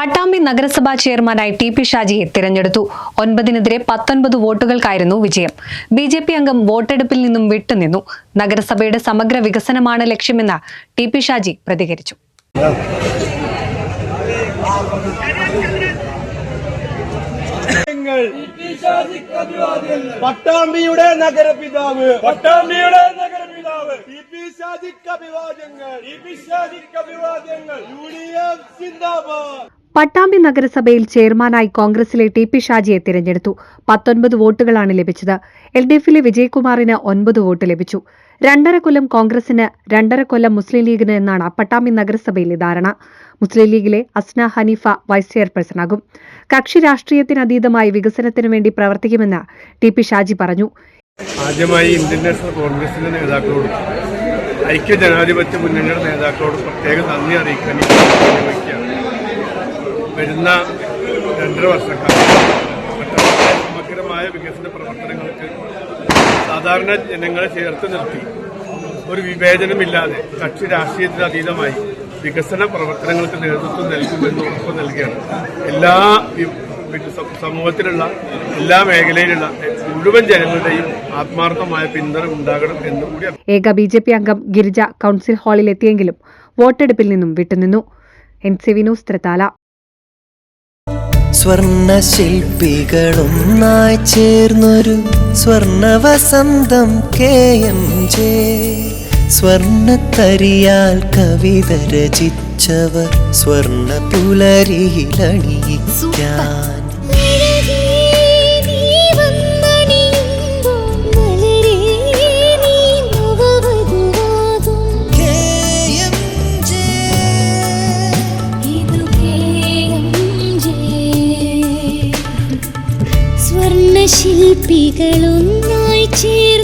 പട്ടാമ്പി നഗരസഭാ ചെയർമാനായി T P ഷാജിയെ തിരഞ്ഞെടുത്തു. ഒൻപതിനെതിരെ പത്തൊൻപത് വോട്ടുകൾക്കായിരുന്നു വിജയം. ബി ജെ പി അംഗം വോട്ടെടുപ്പിൽ നിന്നും വിട്ടുനിന്നു. നഗരസഭയുടെ സമഗ്ര വികസനമാണ് ലക്ഷ്യമെന്ന് ടി പി ഷാജി പ്രതികരിച്ചു. പട്ടാമ്പിയുടെ നഗരപിതാവ് പട്ടാമ്പിയുടെ നഗരപിതാവ് അഭിവാദ്യങ്ങൾ അഭിവാദ്യങ്ങൾ യു ഡി എഫ് സിന്ദാബാദ്. പട്ടാമ്പി നഗരസഭയിൽ ചെയർമാനായി കോൺഗ്രസിലെ ടി പി ഷാജിയെ തിരഞ്ഞെടുത്തു. പത്തൊൻപത് വോട്ടുകളാണ് ലഭിച്ചത്. എൽ ഡി എഫിലെ വിജയകുമാറിന് ഒൻപത് വോട്ട് ലഭിച്ചു. രണ്ടര കൊല്ലം കോൺഗ്രസിന് രണ്ടര കൊല്ലം മുസ്ലിം ലീഗിന് എന്നാണ് പട്ടാമ്പി നഗരസഭയിലെ ധാരണ. മുസ്ലിം ലീഗിലെ അസ്ന ഹനീഫ വൈസ് ചെയർപേഴ്സണാകും. കക്ഷി രാഷ്ട്രീയത്തിനതീതമായി വികസനത്തിനു വേണ്ടി പ്രവർത്തിക്കുമെന്ന് ടി പി ഷാജി പറഞ്ഞു. ആദ്യമായി ഇന്ത്യൻ നാഷണൽ കോൺഗ്രസിന്റെ നേതാക്കളോടും ഐക്യ ജനാധിപത്യ മുന്നണിയുടെ നേതാക്കളോട് പ്രത്യേക നന്ദി അറിയിക്കാൻ വരുന്ന രണ്ടര വർഷക്കാലം. സമഗ്രമായ വികസന പ്രവർത്തനങ്ങൾക്ക് സാധാരണ ജനങ്ങളെ ചേർത്ത് നിർത്തി. ഒരു വിവേചനമില്ലാതെ കക്ഷി രാഷ്ട്രീയത്തിന് അതീതമായി വികസന പ്രവർത്തനങ്ങൾക്ക് നേതൃത്വം നൽകുമെന്ന് ഉറപ്പ് നൽകുകയാണ് എല്ലാ സമൂഹത്തിലുള്ള എല്ലാ മേഖലയിലുള്ള മുഴുവൻ ജനങ്ങളുടെയും ആത്മാർത്ഥമായ പിന്തുണ ഉണ്ടാകണം എന്ന് കൂടി ഏക ബി ജെ പി അംഗം ഗിരിജ കൌൺസിൽ ഹാളിലെത്തിയെങ്കിലും വോട്ടെടുപ്പിൽ നിന്നും വിട്ടുനിന്നു. N C V news Thrithala സ്വർണ ശില്പികളൊന്നായി ചേർന്നൊരു സ്വർണ വസന്തം കെ എം ജെ സ്വർണത്തരിയാൽ കവിത രചിച്ചവർ സ്വർണ പുലരിയിലണിയിക്കാൻ സ്വർണശില്പികളൊന്നായി ചേർ